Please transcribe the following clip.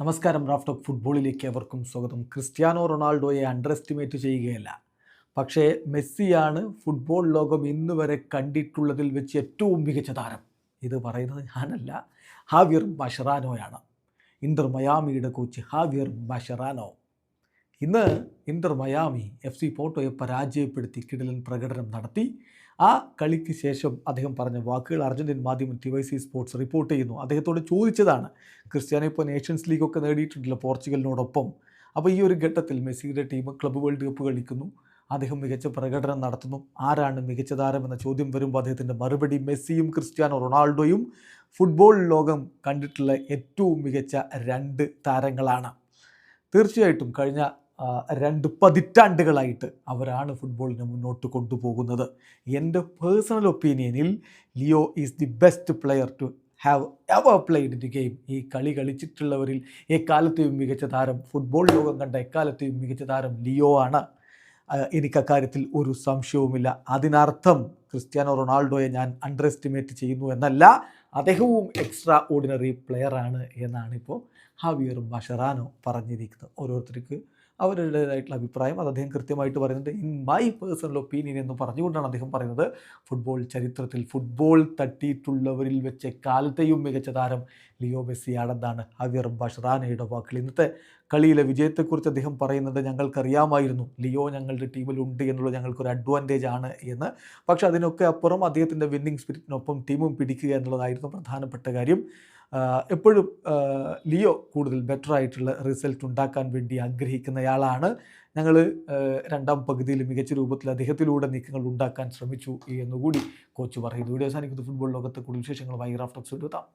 നമസ്കാരം raft of ഫുട്ബോളിലേക്ക് അവർക്കും സ്വാഗതം. ക്രിസ്ത്യാനോ റൊണാൾഡോയെ അണ്ടർ എസ്റ്റിമേറ്റ് ചെയ്യുകയല്ല. പക്ഷേ മെസ്സിയാണ് ഫുട്ബോൾ ലോകം ഇന്ന് വരെ കണ്ടിട്ടുള്ളതിൽ വെച്ച് ഏറ്റവും മികച്ച താരം. ഇത് പറയുന്നത് ഞാനല്ല ഹാവിയർ ബഷറാനോയാണ്. ഇന്റർ മയാമിയുടെ കോച്ച് ഹാവിയർ ബഷറാനോ. ഇന്ന് ഇന്റർ മയാമി എഫ് സി പോർട്ടോയെ പരാജയപ്പെടുത്തി കിടലൻ പ്രകടനം നടത്തി. ആ കളിക്ക് ശേഷം അദ്ദേഹം പറഞ്ഞ വാക്കുകൾ അർജന്റീൻ മാധ്യമം T Y C sports report ചെയ്യുന്നു. അദ്ദേഹത്തോട് ചോദിച്ചതാണ് ക്രിസ്ത്യാനോ ഇപ്പോൾ നേഷൻസ് ലീഗൊക്കെ നേടിയിട്ടുണ്ടല്ലോ പോർച്ചുഗലിനോടൊപ്പം. അപ്പോൾ ഈ ഒരു ഘട്ടത്തിൽ മെസ്സിയുടെ ടീം ക്ലബ്ബ് വേൾഡ് കപ്പ് കളിക്കുന്നു. അദ്ദേഹം മികച്ച പ്രകടനം നടത്തുന്നു. ആരാണ് മികച്ച താരം എന്ന ചോദ്യം വരുമ്പോൾ അദ്ദേഹത്തിന്റെ മറുപടി മെസ്സിയും ക്രിസ്ത്യാനോ റൊണാൾഡോയും ഫുട്ബോൾ ലോകം കണ്ടിട്ടുള്ള ഏറ്റവും മികച്ച രണ്ട് താരങ്ങളാണ്. തീർച്ചയായിട്ടും കഴിഞ്ഞ രണ്ട് പതിറ്റാണ്ടുകളായിട്ട് അവരാണ് ഫുട്ബോളിനെ മുന്നോട്ട് കൊണ്ടുപോകുന്നത്. എന്റെ personal ഒപ്പീനിയനിൽ Leo is the best player to have ever played the game ഈ കളി കളിച്ചിട്ടുള്ളവരിൽ എക്കാലത്തെയും മികച്ച താരം ഫുട്ബോൾ ലോകം കണ്ട എക്കാലത്തെയും മികച്ച താരം ലിയോ ആണ്. എനിക്ക് അക്കാര്യത്തിൽ ഒരു സംശയവുമില്ല. അതിനർത്ഥം ക്രിസ്ത്യാനോ റൊണാൾഡോയെ ഞാൻ അണ്ടർ എസ്റ്റിമേറ്റ് ചെയ്യുന്നു എന്നല്ല അദ്ദേഹവും എക്സ്ട്രാ ഓർഡിനറി പ്ലെയറാണ് എന്നാണ് ഇപ്പോൾ ഹാവിയർ ബഷറാനോ പറഞ്ഞിരിക്കുന്നത്. ഓരോരുത്തർക്ക് അവരുടേതായിട്ടുള്ള അഭിപ്രായം അത് അദ്ദേഹം കൃത്യമായിട്ട് പറയുന്നത് ഇൻ മൈ പേഴ്സണൽ ഒപ്പീനിയൻ എന്ന് പറഞ്ഞുകൊണ്ടാണ് അദ്ദേഹം പറയുന്നത്. ഫുട്ബോൾ ചരിത്രത്തിൽ ഫുട്ബോൾ തട്ടിയിട്ടുള്ളവരിൽ വെച്ച് കാലത്തെയും മികച്ച താരം ലിയോ മെസ്സിയാണെന്നാണ് ഹവിയർ ബഷറാനയുടെ വാക്കിൽ ഇന്നത്തെ കളിയിലെ വിജയത്തെക്കുറിച്ച് അദ്ദേഹം പറയുന്നത് ഞങ്ങൾക്കറിയാമായിരുന്നു. ലിയോ ഞങ്ങളുടെ ടീമിലുണ്ട് എന്നുള്ളത് ഞങ്ങൾക്കൊരു അഡ്വാന്റേജ് ആണ് എന്ന്. പക്ഷേ അതിനൊക്കെ അപ്പുറം അദ്ദേഹത്തിന്റെ വിന്നിങ് സ്പിരിറ്റിനൊപ്പം ടീമും പിടിക്കുക എന്നുള്ളതായിരുന്നു പ്രധാനപ്പെട്ട കാര്യം. എപ്പോഴും ലിയോ കൂടുതൽ ബെറ്റർ ആയിട്ടുള്ള റിസൾട്ട് ഉണ്ടാക്കാൻ വേണ്ടി ആഗ്രഹിക്കുന്നയാളാണ്. ഞങ്ങൾ രണ്ടാം പകുതിയിൽ മികച്ച രൂപത്തിൽ അദ്ദേഹത്തിലൂടെ നീക്കങ്ങൾ ഉണ്ടാക്കാൻ ശ്രമിച്ചു എന്നുകൂടി കോച്ച് പറയുന്നു. വീഡിയോ അവസാനിക്കുന്നത് ഫുട്ബോൾ ലോകത്തെ കൂടുതൽ വിശേഷങ്ങളുമായി റാഫ്റ്റോക്സ് എടുത്താം